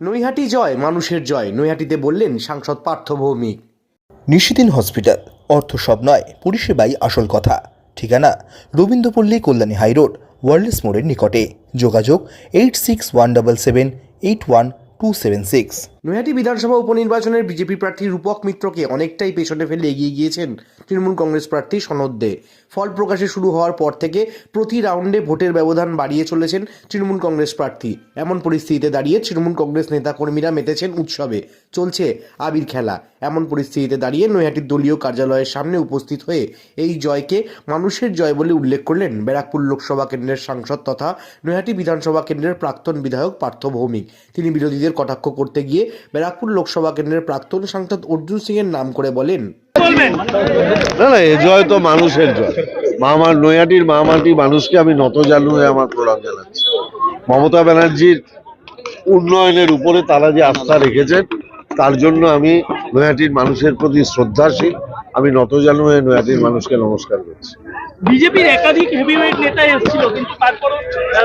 নৈহাটি জয়, মানুষের জয়। নৈহাটিতে বললেন সাংসদ পার্থ ভৌমিক। নিশিদিন হসপিটাল, অর্থ সব নয়, পরিষেবাই আসল কথা। ঠিকানা, রবীন্দ্রপল্লী, কল্যাণী হাইরোড ওয়ার্ল্ডস মোড়ের নিকটে। যোগাযোগ, eight six one double seven, eight one two seven six. Naihati বিধানসভা উপনির্বাচনের বিজেপি প্রার্থী রূপক মিত্রকে অনেকটাই পেছনে ফেলে এগিয়ে গিয়েছেন তৃণমূল কংগ্রেস প্রার্থী সনদ। দে ফল প্রকাশে শুরু হওয়ার পর থেকে প্রতি রাউন্ডে ভোটের ব্যবধান বাড়িয়ে চলেছেন তৃণমূল কংগ্রেস প্রার্থী। এমন পরিস্থিতিতে দাঁড়িয়ে তৃণমূল কংগ্রেস নেতাকর্মীরা মেতেছেন উৎসবে। চলছে আবির খেলা। এমন পরিস্থিতিতে দাঁড়িয়ে নৈহাটির দলীয় কার্যালয়ের সামনে উপস্থিত হয়ে এই জয়কে মানুষের জয় বলে উল্লেখ করলেন ব্যারাকপুর লোকসভা কেন্দ্রের সাংসদ তথা নৈহাটি বিধানসভা কেন্দ্রের প্রাক্তন বিধায়ক পার্থ ভৌমিক। তিনি বিরোধীদের কটাক্ষ করতে গিয়ে ব্যারাকপুর লোকসভা কেন্দ্রের প্রাক্তন সাংসদ অর্জুন সিং এর নাম করে বলেন। না না এ জয় তো মানুষের জয়। মামার নৈহাটির মামাটি মানুষকে আমি নত জানু হয়ে আমার প্রণাম জানাচ্ছি। মমতা ব্যানার্জির উন্নয়নের উপরে তারা যে আস্থা রেখেছেন তার জন্য আমি নৈহাটির মানুষের প্রতি শ্রদ্ধাশীল। আমি নত জানু হয়ে নৈহাটির মানুষকে নমস্কার করছি। বিজেপির একাধিক হেভিওয়েট নেতা এসেছিল কিন্তু তারপরও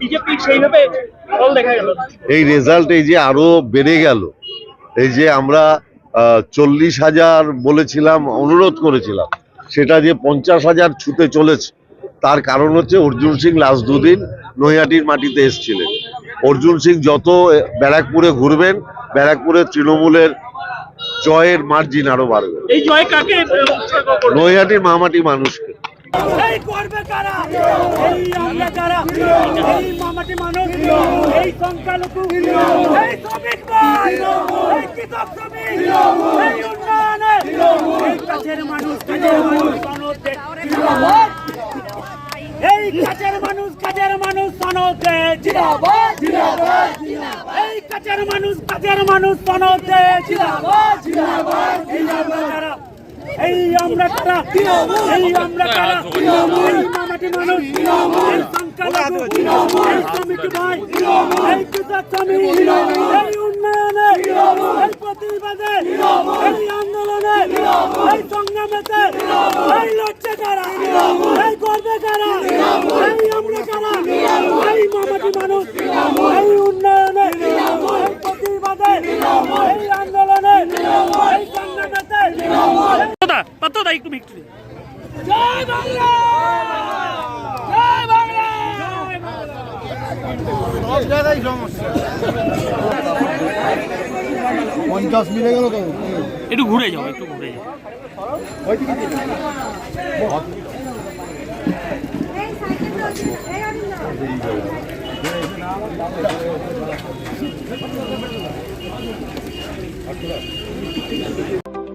বিজেপি সেইভাবে ফল দেখা গেল এই রেজাল্ট এই যে আরও বেড়ে গেল এই যে আমরা চল্লিশ হাজার বলেছিলাম অনুরোধ করেছিলাম। সেটা যে পঞ্চাশ হাজার ছুতে চলেছে তার কারণ হচ্ছে অর্জুন সিং লাস্ট দুদিন নৈহাটির মাটিতে এসেছিলেন। অর্জুন সিং যত ব্যারাকপুরে ঘুরবেন ব্যারাকপুরে তৃণমূলের জয়ের মার্জিন আরও বাড়বে। এই জয় কাকে নৈহাটির মামাটি মানুষকে। এই করবে কারা? কারা এই মামাটি মানুষ, এই সংখ্যালঘু, এই শ্রমিক কাছের মানুষ কাছের মানুষ এই কাছের মানুষ কাছের মানুষ, সনদ। এই কাছের মানুষ কাছের মানুষ, সনদ। এই আমরা এই আমরা কারা এই মামাটি মানুষ এই সংখ্যালঘু এই শ্রমিক ভাই এই কৃষক শ্রমিক এই উন্নয়নে এই প্রতিবাদে এই আন্দোলনে এই সংগ্রামেতে এই লড়ছে কারা এই করবে কারা এই আমরা কারা এই মামাটি মানুষ এই উন্নয়নে এই প্রতিবাদে এই একটু একটু জয় বাংলা জয় বাংলা পঞ্চাশ মিলে গেল তো। একটু ঘুরে যাও একটু ঘুরে যাও। না